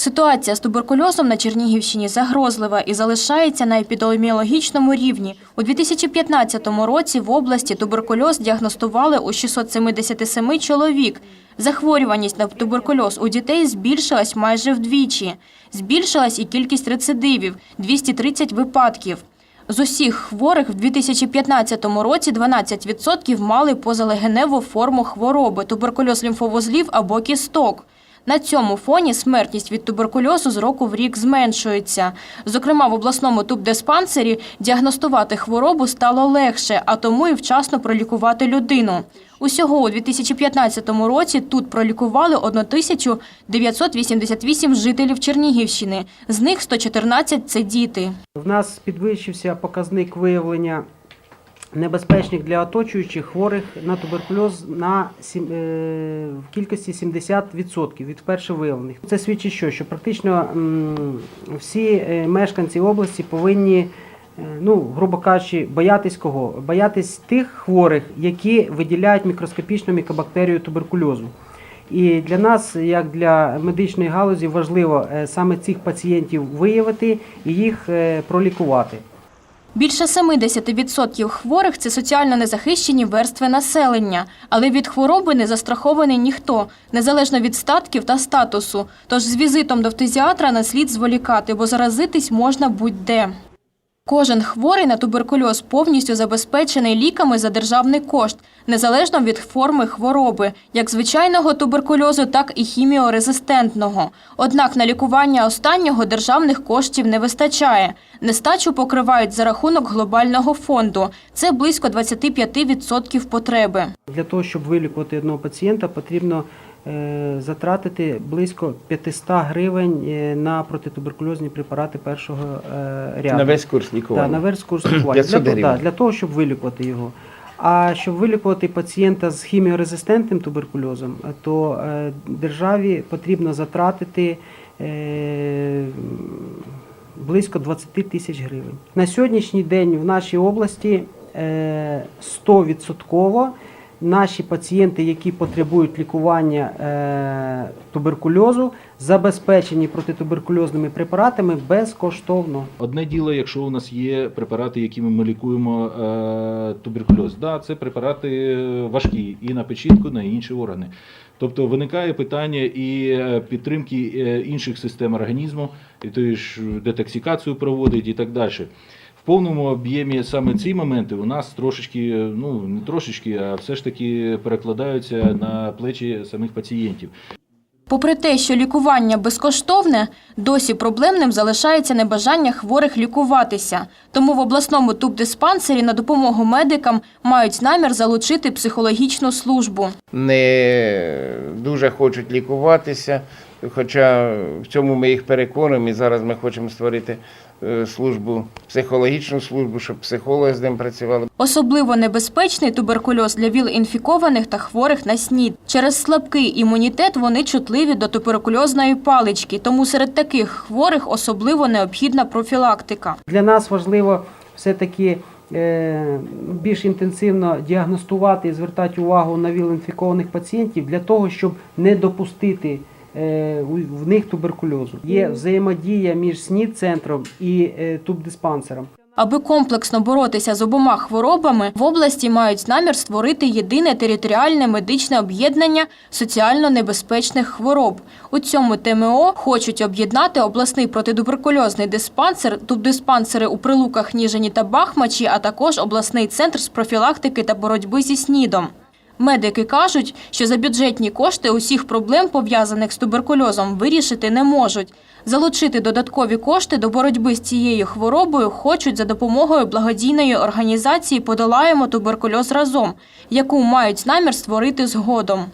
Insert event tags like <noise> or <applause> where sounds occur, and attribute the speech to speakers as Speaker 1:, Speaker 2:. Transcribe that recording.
Speaker 1: Ситуація з туберкульозом на Чернігівщині загрозлива і залишається на епідеміологічному рівні. У 2015 році в області туберкульоз діагностували у 677 чоловік. Захворюваність на туберкульоз у дітей збільшилась майже вдвічі. Збільшилась і кількість рецидивів – 230 випадків. З усіх хворих в 2015 році 12% мали позалегеневу форму хвороби – туберкульоз лімфовузлів або кісток. На цьому фоні смертність від туберкульозу з року в рік зменшується. Зокрема, в обласному тубдиспансері діагностувати хворобу стало легше, а тому і вчасно пролікувати людину. Усього у 2015 році тут пролікували 1988 жителів Чернігівщини. З них 114 – це діти.
Speaker 2: В нас підвищився показник виявлення небезпечних для оточуючих хворих на туберкульоз на сім- е, в кількості 70% від вперше виявлених. Це свідчить, що, що практично всі е, мешканці області повинні, е, ну, грубо кажучи, боятись кого? Боятись тих хворих, які виділяють мікроскопічну мікобактерію туберкульозу. І для нас, як для медичної галузі, важливо саме цих пацієнтів виявити і їх пролікувати.
Speaker 1: Більше 70% хворих – це соціально незахищені верстви населення. Але від хвороби не застрахований ніхто, незалежно від статків та статусу. Тож з візитом до фтизіатра не слід зволікати, бо заразитись можна будь-де. Кожен хворий на туберкульоз повністю забезпечений ліками за державний кошт, незалежно від форми хвороби, як звичайного туберкульозу, так і хіміорезистентного. Однак на лікування останнього державних коштів не вистачає. Нестачу покривають за рахунок глобального фонду. Це близько 25% потреби.
Speaker 2: Для того, щоб вилікувати одного пацієнта, потрібно затратити близько 500 гривень е, на протитуберкульозні препарати першого е, ряду.
Speaker 3: На весь курс
Speaker 2: Да,
Speaker 3: лікування.
Speaker 2: на весь курс <clears throat> лікування.
Speaker 3: 500
Speaker 2: Для, того- да, для того, щоб вилікувати його. А щоб вилікувати пацієнта з хіміорезистентним туберкульозом, е, то е, державі потрібно затратити е, близько 20 тисяч гривень. На сьогоднішній день в нашій області е, 100% наші пацієнти, які потребують лікування е, туберкульозу, забезпечені протитуберкульозними препаратами безкоштовно.
Speaker 4: Одне діло, якщо у нас є препарати, якими ми лікуємо е, туберкульоз. Да, це препарати важкі і на печінку, і на інші органи. Тобто виникає питання і е, підтримки е, інших систем організму, і то ж детоксикацію проводить і так далі. В повному об'ємі саме ці моменти у нас трошечки, е, ну не трошечки, а все ж таки перекладаються на плечі самих пацієнтів.
Speaker 1: Попри те, що лікування безкоштовне, досі проблемним залишається небажання хворих лікуватися. Тому в обласному тубдиспансері на допомогу медикам мають намір залучити психологічну службу.
Speaker 3: Не дуже хочуть лікуватися, хоча в цьому ми їх переконуємо. І зараз ми хочемо створити службу, психологічну службу, щоб психологи з ним працювали.
Speaker 1: Особливо небезпечний туберкульоз для ВІЛ-інфікованих та хворих на СНІД. Через слабкий імунітет вони чутливі до туберкульозної палички, тому серед таких хворих особливо необхідна профілактика.
Speaker 2: Для нас важливо все-таки е, більш інтенсивно діагностувати і звертати увагу на ВІЛ-інфікованих пацієнтів для того, щоб не допустити е, в них туберкульозу. Є взаємодія між СНІД-центром і е, тубдиспансером.
Speaker 1: Аби комплексно боротися з обома хворобами, в області мають намір створити єдине територіальне медичне об'єднання соціально небезпечних хвороб. У цьому ТМО хочуть об'єднати обласний протитуберкульозний диспансер, тубдиспансери у Прилуках, Ніжині та Бахмачі, а також обласний центр з профілактики та боротьби зі СНІДом. Медики кажуть, що за бюджетні кошти усіх проблем, пов'язаних з туберкульозом, вирішити не можуть. Залучити додаткові кошти до боротьби з цією хворобою хочуть за допомогою благодійної організації «Подолаємо туберкульоз разом», яку мають намір створити згодом.